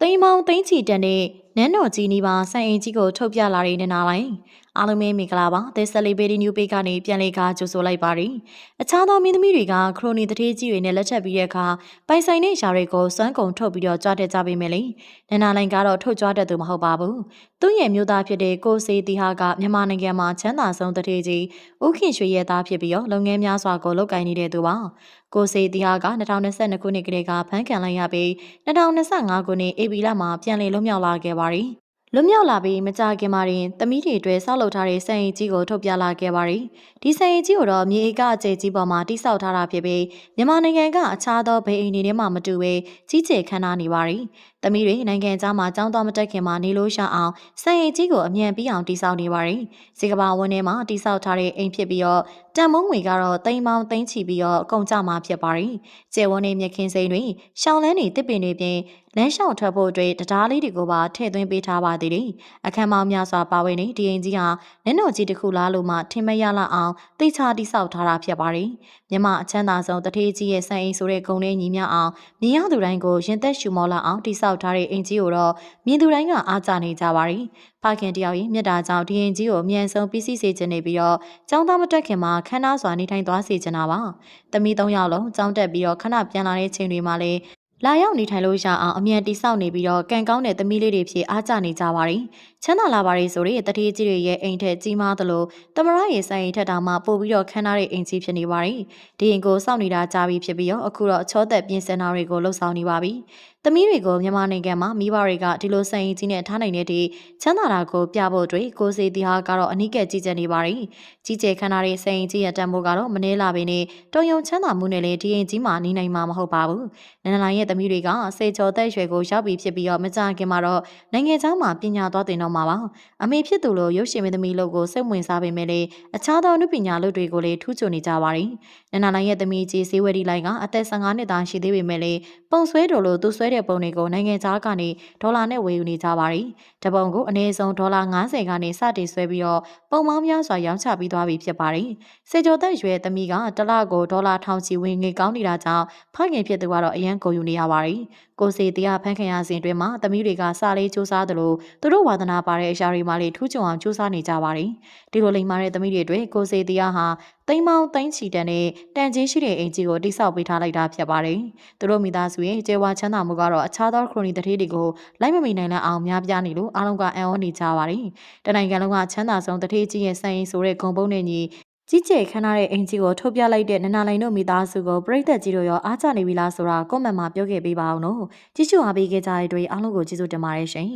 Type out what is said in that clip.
သိမ်းမောင်းသိမ်းချီတန်တဲ့ နန်းတော်ကြီးနီးပါဆန်အိမ်ကြီးကိုထုတ်ပြလာတဲ့နင်နာလိုက်အားလုံးပဲမင်္ဂလာပါသစ်ဆက်လေးဘေဒီနျူပေကနေပြန်လေကားကြိုဆိုလိုက်ပါရီအခြားသောမင်းသမီးတွေကခရိုနီတထေးကြီးတွေနဲ့လက်ချက်ပြီးတဲ့အခါပိုင်ဆိုင်တဲ့ຢာတွေကိုစွမ်းကုန်ထုတ်ပြီးတော့ကြွားတက်ကြပေးမယ်လေနင်နာလိုက်ကတော့ထုတ်ကြွားတတ်သူမဟုတ်ပါဘူးသူ့ရဲ့မျိုးသားဖြစ်တဲ့ကိုစေတီဟာကမြန်မာနိုင်ငံမှာချမ်းသာဆုံးတထေးကြီးဦးခင်ရွှေရဲ့သားဖြစ်ပြီးတော့လုပ်ငန်းများစွာကိုလုပ်ကိုင်နေတဲ့သူပါကိုစေတီဟာက2022ခုနှစ်ကလေးကဖမ်းခံလိုက်ရပြီး2025ခုနှစ်ဧပြီလမှာပြန်လည်လွတ်မြောက်လာခဲ့ပါရီလွတ်မြောက်လာပြီးမကြခင်မှာတင်သမီးတွေအတွက်ဆောက်လုပ်ထားတဲ့စံအိမ်ကြီးကိုထုတ်ပြလာခဲ့ပါရီဒီစံအိမ်ကြီးကိုတော့မြေဧကအကျယ်ကြီးပေါ်မှာတိစောက်ထားတာဖြစ်ပြီးမြန်မာနိုင်ငံကအခြားသောဗိအိမ်တွေထဲမှာမတူဘဲကြီးကျယ်ခမ်းနားနေပါရီသမီးတွေနိုင်ငံသားမှာចောင်းတော်မတက်ခင်မှာနေလို့ရအောင်စံအိမ်ကြီးကိုအမြန်ပြီးအောင်တိစောက်နေပါရီစီကဘာဝန်းထဲမှာတိစောက်ထားတဲ့အိမ်ဖြစ်ပြီးတော့ တန်မုံငွေကတော့တိမ်ပေါင်းသိန်းချီပြီးတော့ကုန်ကြမှာဖြစ်ပါရီကျယ်ဝန်းနေမြခင်စိန်တွေရှောင်းလန်းနေတစ်ပင်တွေပြင်လမ်းလျှောက်ထွက်ဖို့အတွက်တရားလေးတွေကိုပါထည့်သွင်းပေးထားပါသေးတယ်အခမ်းမောင်းများစွာပါဝင်နေဒီအိမ်ကြီးဟာနင်းတော်ကြီးတစ်ခုလားလို့မှထင်မရလောက်အောင်တိတ်ချတိဆောက်ထားတာဖြစ်ပါရီမြမအချမ်းသာဆုံးတထေးကြီးရဲ့စံအိမ်ဆိုတဲ့ဂုံလေးညီမြအောင်မြင်ရသူတိုင်းကိုရင်သက်ရှူမောလောက်အောင်တိဆောက်ထားတဲ့အိမ်ကြီးကိုတော့မြင်သူတိုင်းကအားကြနေကြပါရီဖခင်တယောက်ရဲ့မြတ်တာကြောင့်ဒီရင်ကြီးကိုအမြန်ဆုံးပြီးစီးစေခြင်းနေပြီးတော့ကျောင်းသားမတက်ခင်မှာခန်းနာစွာနေထိုင်သွားစေချင်တာပါ။သမီး၃ယောက်လုံးကျောင်းတက်ပြီးတော့ခဏပြန်လာတဲ့ချိန်တွေမှာလည်း လာရောက်နေထိုင်လို့ရအောင်အမြန်တိဆောက်နေပြီးတော့ကံကောင်းတဲ့သမီးလေးတွေဖြစ်အားကြနေကြပါရီ။ချမ်းသာလာပါရီဆိုတဲ့တတိကြီးတွေရဲ့အိမ်ထက်ကြီးမားသလိုတမရရဲ့ဆိုင်အိမ်ထက်တောင်မှပို့ပြီးတော့ခန်းထားတဲ့အိမ်ကြီးဖြစ်နေပါရီ။ဒီအိမ်ကိုစောင့်နေတာကြာပြီဖြစ်ပြီးတော့အခုတော့အချောသက်ပြင်ဆင်တာတွေကိုလှုပ်ဆောင်နေပါပြီ။သမီးတွေကိုမြန်မာနိုင်ငံမှာမိဘတွေကဒီလိုဆိုင်အိမ်ကြီးနဲ့ထားနိုင်တဲ့ဒီချမ်းသာတာကိုပြဖို့အတွက်ကိုစီတီဟာကတော့အနိကက်ကြီးကျယ်နေပါရီ။ကြီးကျယ်ခန်းထားတဲ့ဆိုင်အိမ်ကြီးရဲ့တန်ဖိုးကတော့မနှဲလာပေနဲ့တုံယုံချမ်းသာမှုနဲ့လည်းဒီအိမ်ကြီးမှာနေနိုင်မှာမဟုတ်ပါဘူး။နန္ဒလိုင်းရဲ့သမီးတွေကစေကျော်သက်ရွယ်ကိုရောက်ပြီးဖြစ်ပြီးတော့မကြခင်မှာတော့နိုင်ငံခြားမှာပညာသွားတင်တော့မှာပါ။အမေဖြစ်သူလိုရုပ်ရှင်မင်းသမီးလို့ကိုစိတ်ဝင်စားပေမဲ့လည်းအခြားသောအမှုပညာလုပ်တွေကိုလည်းထူးချွန်နေကြပါတယ်။နန္ဒလိုင်းရဲ့သမီးကြီးဈေးဝယ်ဒီလိုင်းကအသက်15နှစ်သားရှိသေးပေမဲ့လည်းပုံဆွဲတော်လို့သူဆွဲတဲ့ပုံတွေကိုနိုင်ငံခြားကနေဒေါ်လာနဲ့ဝယ်ယူနေကြပါတယ်။တပုံကိုအနည်းဆုံးဒေါ်လာ90ကနေစတင်ဆွဲပြီးတော့ပုံပေါင်းများစွာရောင်းချပြီးသွားပြီဖြစ်ပါတယ်။စေကျော်သက်ရွယ်သမီးကတစ်လကိုဒေါ်လာထောင်ချီဝင်ငွေကောင်းနေတာကြောင့်ဖခင်ဖြစ်သူကတော့အရန်ကုန်ယူနေရပါတယ်ကိုစီတရားဖန်ခံရစဉ်အတွင်းမှာသမီးတွေကစာလေးစူးစမ်းသလိုသူတို့ဝါသနာပါတဲ့အရာတွေမှလည်းထူးချွန်အောင်စူးစမ်းနေကြပါတယ်။ဒီလိုလိမ်မာတဲ့သမီးတွေတွေကိုစီတရားဟာသိမ်းမောင်းသိမ်းချီတန်တဲ့တန်ချင်းရှိတဲ့အင်ဂျီကိုတိစောက်ပေးထားလိုက်တာဖြစ်ပါတယ်။သူတို့မိသားစုရဲ့ကျေဝါချမ်းသာမှုကတော့အခြားသောခရိုနီတထေးတွေကိုလိုက်မမီနိုင်တဲ့အောင်များပြားနေလို့အားလုံးကအံ့ဩနေကြပါတယ်။တနိုင်ငံလုံးကချမ်းသာဆုံးတထေးကြီးရဲ့စံရင်ဆိုတဲ့ဂုံပုံးနဲ့ညီ ကြီးကျယ်ခမ်းနားတဲ့အင်ဂျီကိုထုတ်ပြလိုက်တဲ့နန္နာလိုင်တို့မိသားစုကိုပြိသက်ကြီးတို့ရောအားကြနေပြီလားဆိုတာကွန်မန့်မှာပြောခဲ့ပေးပါအောင်နော်ကြည့်ရှုအားပေးခဲ့ကြတဲ့အတွက်အားလုံးကိုကျေးဇူးတင်ပါတယ်ရှင်